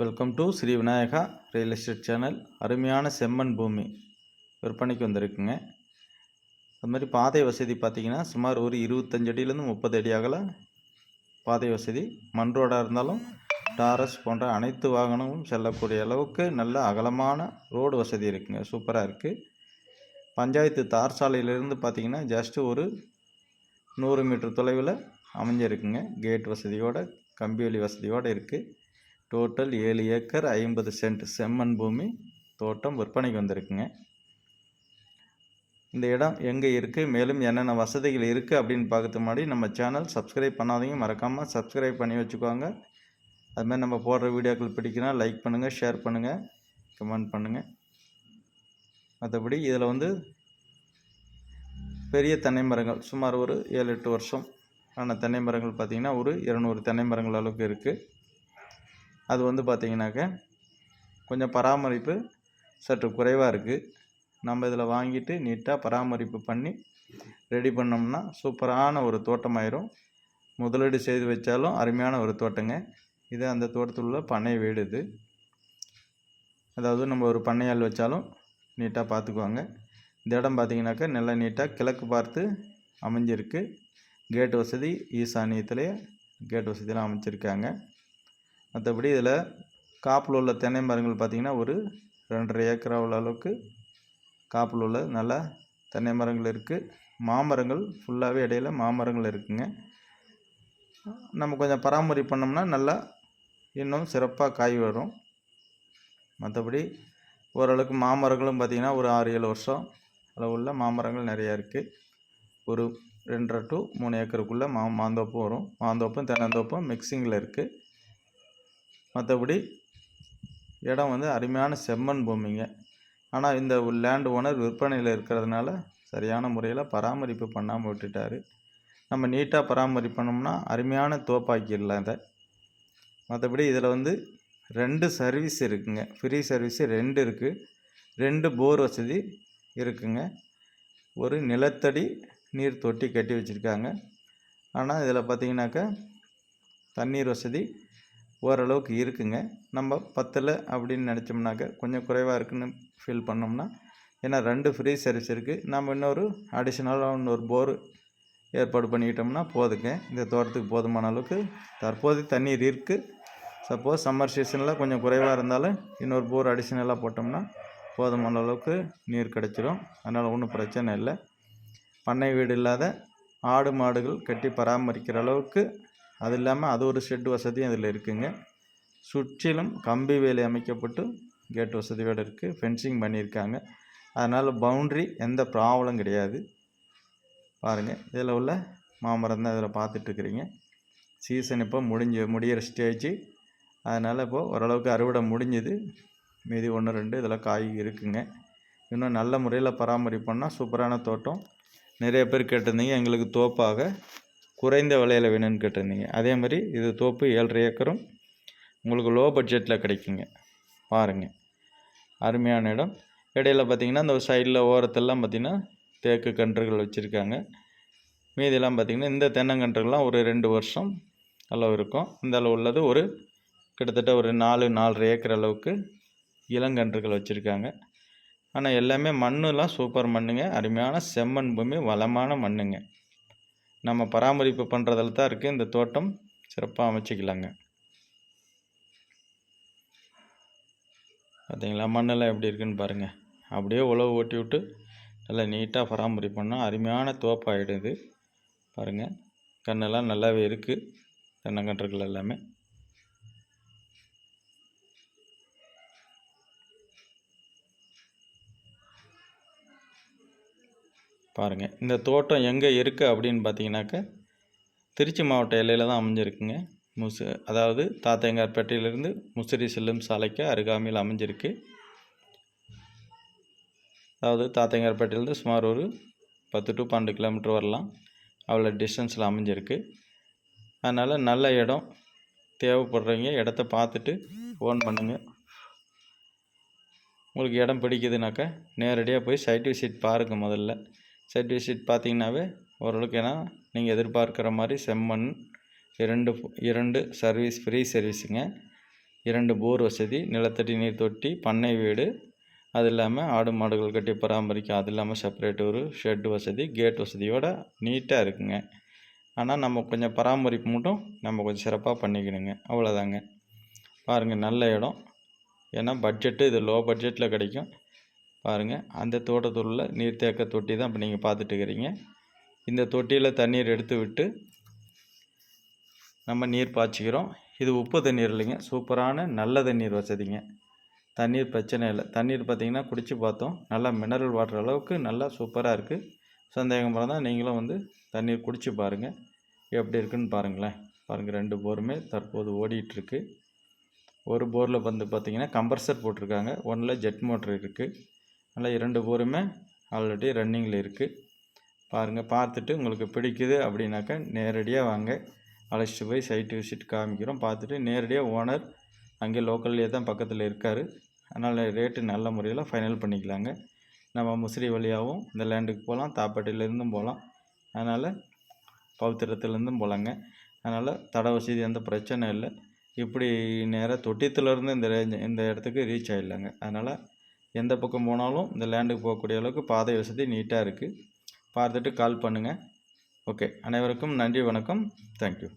Welcome to Sri Vinayaka real estate channel அருமையான செம்மண் பூமி விற்பனைக்கு வந்திருக்குங்க. அது மாதிரி பாதை வசதி பார்த்தீங்கன்னா சுமார் ஒரு இருபத்தஞ்சு அடியிலேருந்து முப்பது அடி அகல பாதை வசதி. மண் ரோடாக இருந்தாலும் டாரஸ் போன்ற அனைத்து வாகனமும் செல்லக்கூடிய அளவுக்கு நல்ல அகலமான ரோடு வசதி இருக்குங்க. சூப்பராக இருக்குது பஞ்சாயத்து தார் சாலையிலேருந்து பார்த்திங்கன்னா ஜஸ்ட்டு ஒரு நூறு மீட்டர் தொலைவில் அமைஞ்சிருக்குங்க. கேட் வசதியோட கம்பிவெளி வசதியோடு இருக்குது டோட்டல் ஏழு ஏக்கர் ஐம்பது சென்ட் செம்மண் பூமி தோட்டம் விற்பனைக்கு வந்திருக்குங்க. இந்த இடம் எங்கே இருக்குது மேலும் என்னென்ன வசதிகள் இருக்குது அப்படின்னு பார்க்கறது முன்னாடி நம்ம சேனல் சப்ஸ்கிரைப் பண்ணாதீங்க. மறக்காமல் சப்ஸ்கிரைப் பண்ணி வச்சுக்கோங்க. அதுமாதிரி நம்ம போடுற வீடியோக்கள் பிடிக்கணும் லைக் பண்ணுங்கள் ஷேர் பண்ணுங்கள் கமெண்ட் பண்ணுங்கள் மற்றபடி இதில் வந்து பெரிய தென்னை மரங்கள் சுமார் ஒரு ஏழு எட்டு வருஷம் ஆன தென்னை மரங்கள் பார்த்திங்கன்னா ஒரு இரநூறு தென்னை மரங்கள் அளவுக்கு இருக்குது அது வந்து பார்த்திங்கனாக்க கொஞ்சம் பராமரிப்பு சற்று குறைவாக இருக்குது நம்ம இதில் வாங்கிட்டு நீட்டாக பராமரிப்பு பண்ணி ரெடி பண்ணோம்னா சூப்பரான ஒரு தோட்டமாயிரும். முதலீடு செய்து வச்சாலும் அருமையான ஒரு தோட்டங்க. இது அந்த தோட்டத்தில் உள்ள பண்ணை வீடு இது அதாவது நம்ம ஒரு பண்ணையால் வச்சாலும் நீட்டாக பார்த்துக்குவாங்க இந்த இடம் பார்த்திங்கனாக்கா நல்லா நீட்டாக கிழக்கு பார்த்து அமைஞ்சிருக்கு. கேட் வசதி ஈசானியத்திலே கேட் வசதியெலாம் அமைச்சிருக்காங்க. மற்றபடி இதில் காப்பில் உள்ள தென்னை மரங்கள் பார்த்திங்கன்னா ஒரு ரெண்டரை ஏக்கரா உள்ள அளவுக்கு காப்பில் உள்ள நல்ல தென்னை மரங்கள் இருக்குது மாமரங்கள் ஃபுல்லாகவே இடையில மாமரங்கள் இருக்குங்க. நம்ம கொஞ்சம் பராமரிப்பு பண்ணோம்னா நல்லா இன்னும் சிறப்பாக காய் வரும். மற்றபடி ஓரளவுக்கு மாமரங்களும் பார்த்திங்கன்னா ஒரு ஆறு ஏழு வருஷம் அளவுள்ள மாமரங்கள் நிறையா இருக்குது ஒரு ரெண்டரை டு மூணு ஏக்கருக்குள்ளே மா மாந்தோப்பும் வரும். மாந்தோப்பும் தென்னந்தோப்பும் மிக்சிங்கில் இருக்குது மற்றபடி இடம் வந்து அருமையான செம்மண் பூமிங்க. ஆனால் இந்த லேண்ட் ஓனர் விற்பனையில் இருக்கிறதுனால சரியான முறையில் பராமரிப்பு பண்ணாமல் விட்டுட்டார். நம்ம நீட்டாக பராமரிப்பணும்னா அருமையான தோப்பாக்கிடலாம் இதை. மற்றபடி இதில் வந்து ரெண்டு சர்வீஸ் இருக்குங்க. ஃப்ரீ சர்வீஸு ரெண்டு இருக்குது ரெண்டு போர் வசதி இருக்குங்க. ஒரு நிலத்தடி நீர் தொட்டி கட்டி வச்சுருக்காங்க. ஆனால் இதில் பார்த்தீங்கன்னாக்கா தண்ணீர் வசதி ஓரளவுக்கு இருக்குங்க. நம்ம பத்தில் அப்படின்னு நினச்சோம்னாக்க கொஞ்சம் குறைவாக இருக்குன்னு ஃபீல் பண்ணோம்னா ஏன்னா ரெண்டு ஃப்ரீ சர்வீஸ் இருக்குது நம்ம இன்னொரு அடிஷ்னலாக இன்னொரு போர் ஏற்பாடு பண்ணிக்கிட்டோம்னா போதுங்க. இந்த தோட்டத்துக்கு போதுமான அளவுக்கு தற்போது தண்ணீர் இருக்குது சப்போஸ் சம்மர் சீசனில் கொஞ்சம் குறைவாக இருந்தாலும் இன்னொரு போர் அடிஷ்னலாக போட்டோம்னா போதுமான அளவுக்கு நீர் கிடச்சிரும். அதனால் ஒன்றும் பிரச்சனை இல்லை. பண்ணை வீடு இல்லாத ஆடு மாடுகள் கட்டி பராமரிக்கிற அளவுக்கு அது இல்லாமல் அது ஒரு ஷெட் வசதியும் இதில் இருக்குங்க. சுற்றிலும் கம்பி வேலி அமைக்கப்பட்டு கேட் வசதியோடு இருக்குது ஃபென்சிங் பண்ணியிருக்காங்க. அதனால் பவுண்ட்ரி எந்த ப்ராப்ளம் கிடையாது. பாருங்கள் இதில் உள்ள மாமரம் தான் இதில் பார்த்துட்ருக்குறீங்க. சீசன் இப்போ முடிஞ்சு முடிகிற ஸ்டேஜ் அதனால் இப்போது ஓரளவுக்கு அறுவடை முடிஞ்சுது. மீதி ஒன்று ரெண்டு இதில் காய் இருக்குங்க. இன்னும் நல்ல முறையில் பராமரிப்போம்னா சூப்பரான தோட்டம். நிறைய பேர் கேட்டிருந்தீங்க எங்களுக்கு தோப்பாக. குறைந்த விலையில் வேணும்னு கேட்டிருந்தீங்க. அதே மாதிரி இது தோப்பு ஏழரை ஏக்கரும் உங்களுக்கு லோ பட்ஜெட்டில் கிடைக்குங்க. பாருங்கள் அருமையான இடம். இடையில பார்த்திங்கன்னா இந்த சைடில் ஓரத்தெல்லாம் பார்த்திங்கன்னா தேக்கு கன்றுகள் வச்சுருக்காங்க. மீதியெல்லாம் பார்த்திங்கன்னா இந்த தென்னங்கன்றுகள்லாம் ஒரு ரெண்டு வருஷம் அளவு இருக்கும். இந்த அளவு உள்ளது ஒரு கிட்டத்தட்ட ஒரு நாலு நாலரை ஏக்கர் அளவுக்கு இளங்கன்றுகள் வச்சுருக்காங்க. ஆனால் எல்லாமே மண்ணுலாம் சூப்பர் மண்ணுங்க. அருமையான செம்மண் பூமி வளமான மண்ணுங்க. நம்ம பராமரிப்பு பண்ணுறதில் தான் இருக்குது இந்த தோட்டம் சிறப்பாக அமைச்சிக்கலாங்க. பார்த்தீங்களா மண்ணெல்லாம் எப்படி இருக்குன்னு பாருங்கள் அப்படியே உழவு ஓட்டி விட்டு நல்லா நீட்டாக பராமரிப்பு பண்ணால் அருமையான தோப்பாகிடுது பாருங்கள் கண்ணெல்லாம் நல்லாவே இருக்குது தென்னங்கன்றுகள் எல்லாமே. பாருங்கள் இந்த தோட்டம் எங்கே இருக்குது அப்படின்னு பார்த்தீங்கன்னாக்க திருச்சி மாவட்ட எல்லையில் தான் அமைஞ்சிருக்குங்க. முசு அதாவது தாத்தையங்கார்பேட்டையிலிருந்து முசிறி செல்லும் சாலைக்கு அருகாமையில் அமைஞ்சிருக்கு. அதாவது தாத்தையங்கார்பேட்டையிலேருந்து சுமார் ஒரு பத்து டு பன்னெண்டு கிலோமீட்டர் வரலாம். அவ்வளோ டிஸ்டன்ஸில் அமைஞ்சிருக்கு. அதனால் நல்ல இடம். தேவைப்படுறவங்க இடத்த பார்த்துட்டு ஃபோன் பண்ணுங்கள் உங்களுக்கு இடம் பிடிக்குதுனாக்கா நேரடியாக போய் சைட் விசிட் பாருங்கள் முதல்ல. சர்டிஃபிகேட் விசிட் பார்த்தீங்கன்னாவே ஓரளவுக்கு ஏன்னா நீங்கள் எதிர்பார்க்குற மாதிரி செம்மண் இரண்டு இரண்டு சர்வீஸ் ஃப்ரீ சர்வீஸுங்க இரண்டு போர் வசதி நிலத்தடி நீர் தொட்டி பண்ணை வீடு. அது இல்லாமல் ஆடு மாடுகள் கட்டி பராமரிக்க அது இல்லாமல் செப்பரேட் ஒரு ஷெட் வசதி கேட் வசதியோட நீட்டாக இருக்குங்க. ஆனால் நம்ம கொஞ்சம் பராமரிப்பு மட்டும் நம்ம கொஞ்சம் சிறப்பாக பண்ணிக்கணுங்க. அவ்வளோதாங்க பாருங்கள் நல்ல இடம். ஏன்னா பட்ஜெட்டு இது லோ பட்ஜெட்டில் கிடைக்கும். பாருங்கள் அந்த தோட்டத்துள்ள நீர்த்தேக்க தொட்டி தான் இப்போ நீங்கள் பார்த்துட்டு இருக்கிறீங்க இந்த தொட்டியில் தண்ணீர் எடுத்து விட்டு நம்ம நீர் பாய்ச்சிக்கிறோம். இது உப்பு தண்ணீர் இல்லைங்க. சூப்பரான நல்ல தண்ணீர் வசதிங்க. தண்ணீர் பிரச்சனை இல்லை. தண்ணீர் பார்த்தீங்கன்னா குடித்து பார்த்தோம். நல்லா மினரல் வாட்டர் அளவுக்கு நல்லா சூப்பராக இருக்குது சந்தேகம் தான் நீங்களும் வந்து தண்ணீர் குடித்து பாருங்கள் எப்படி இருக்குன்னு பாருங்களேன். பாருங்கள் ரெண்டு போருமே தற்போது ஓடிட்டுருக்கு. ஒரு போரில் வந்து பார்த்திங்கன்னா கம்பர்சர் போட்டிருக்காங்க. ஒன்றில் ஜெட் மோட்ரு இருக்குது நல்லா இரண்டு போருமே ஆல்ரெடி ரன்னிங்கில் இருக்குது பாருங்கள் பார்த்துட்டு உங்களுக்கு பிடிக்குது அப்படின்னாக்கா நேரடியாக வாங்க. அழைச்சிட்டு போய் சைட்டு விசிட் காமிக்கிறோம். பார்த்துட்டு நேரடியாக ஓனர் அங்கே லோக்கல்லே தான் பக்கத்தில் இருக்கார். அதனால் ரேட்டு நல்ல முறையில் ஃபைனல் பண்ணிக்கலாங்க. நம்ம முசிறி வழியாகவும் இந்த லேண்டுக்கு போகலாம் தாப்பாட்டிலேருந்தும் போகலாம். அதனால் பவுத்திரத்துலேருந்தும் போகலாங்க. அதனால் தட வசதி எந்த பிரச்சனை இல்லை. இப்படி நேராக தொட்டியத்துலேருந்து இந்த ரேஞ்ச் இந்த இடத்துக்கு ரீச் ஆகிடலாங்க அதனால் எந்த பக்கம் போனாலும் இந்த லேண்டுக்கு போகக்கூடிய அளவுக்கு பாதை வசதி நீட்டாக இருக்குது பார்த்துட்டு கால் பண்ணுங்கள் ஓகே அனைவருக்கும் நன்றி வணக்கம். தேங்க்யூ